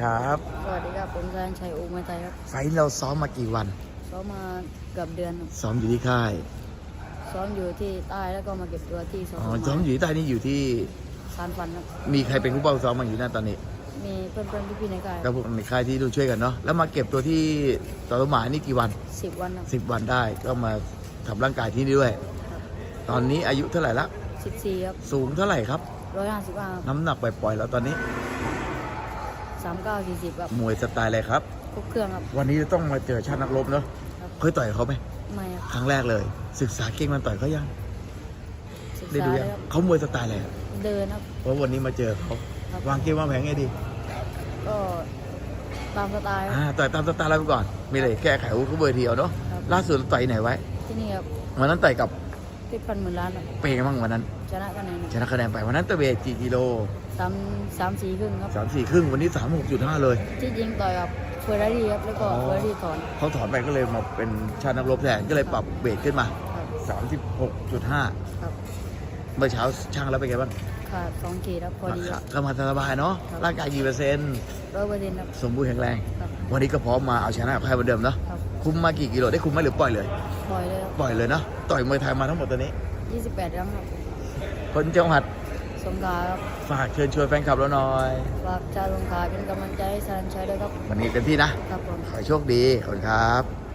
ครับ สวัสดีครับผมชายชัยโอมาไทยครับ ไฟท์เราซ้อมมากี่วัน ซ้อมมาเกือบเดือนครับซ้อมอยู่ที่ค่าย ซ้อมอยู่ที่ใต้แล้วก็มาเก็บตัวที่สอ๋อมซ้อมอยู่ที่ใต้นี่อยู่ที่ สารฟันครับ มีใครเป็นผู้เป้าซ้อมมาอยู่นั่นตอนนี้มีเพื่อนๆพี่ๆในกายก็พวกในค่ายที่ดูช่วยกันเนาะ แล้วมาเก็บตัวที่ต่อต้นหมายนี่กี่วันสิบวันครับสิบวันได้ ก็มาทำร่างกายที่นี่ด้วยครับตอนนี้อายุเท่าไหร่ละ สิบสี่ครับสูงเท่าไหร่ครับ ร้อยห้าสิบห้าน้ำหนักปล่อยๆแล้วตอนนี้ สามเก้าสี่สิบครับมวยสไตล์อะไรครับ ครบเครื่องครับ วันนี้ต้องมาเจอชาตินักรบเนาะครับ เคยต่อยเขาไหมไม่ครับครั้งแรกเลย ศึกษาเก่งมันต่อยเขายังศึกได้ษาดูเลยัยงครับเขามวยสไตล์อะไรเดินครับ เพราะวันนี้มาเจอเขาครับ วางเกมวางแผนไงดีก็ตามสไตล์คอ่ารับ ต่อยตามสไตล์เราไปก่อนมีอะไรแก้ไขอาวุ้เขาเบอร์เดียวเนาะครับ ล่าสุดต่อยไหนไว้ที่นี่ครับวันนั้นต่อยกับ พิพันธ์หมื่นล้านครับเปย์มั่งวันนั้นชนะคะแนนชนะคะแนนไปวันนั้นตะเวทกี่กิโลสามสามสี่ครึ่งครับสามสี่ครึ่งวันนี้สามหกจุดห้าเลย ที่จริงต่อยกับเฟอร์รารี่ครับแล้วก็อ๋อเฟอร์รารี่ถอนเขาถอนไปก็เลยมาเป็นชาตินักรบแทนก็เลยปรับเวทขึ้นมาครับสามสิบหกจุดห้าครับเมื่อเช้าช่างแล้วเป็นไงบ้างขาดสองขีดครับพอดีครับก็มาสบายเนาะครับร่างกายกี่เปอร์เซ็นต์ร้อยเปอร์เซ็นต์ครับสมบูรณ์แข็งแรงครับวันนี้ก็พร้อมมาเอาชนะกับใครเหมือนเดิมเนาะครับคุมมากี่กิโลได้คุมไหมหรือปล่อยเลย ปล่อยเลยครับปล่อยเลยเนาะต่อยมวยไทยมาทั้งหมดตัวนี้ยี่สิบแปดครั้งครับคนจังหวัดสงขลาครับฝากเชิญชวนแฟนคลับเราหน่อยฝากชาวสงขลาเป็นกำลังใจให้ชาญชัยด้วยครับวันนี้เต็มที่นะครับผมขอให้โชคดีขอบคุณครับ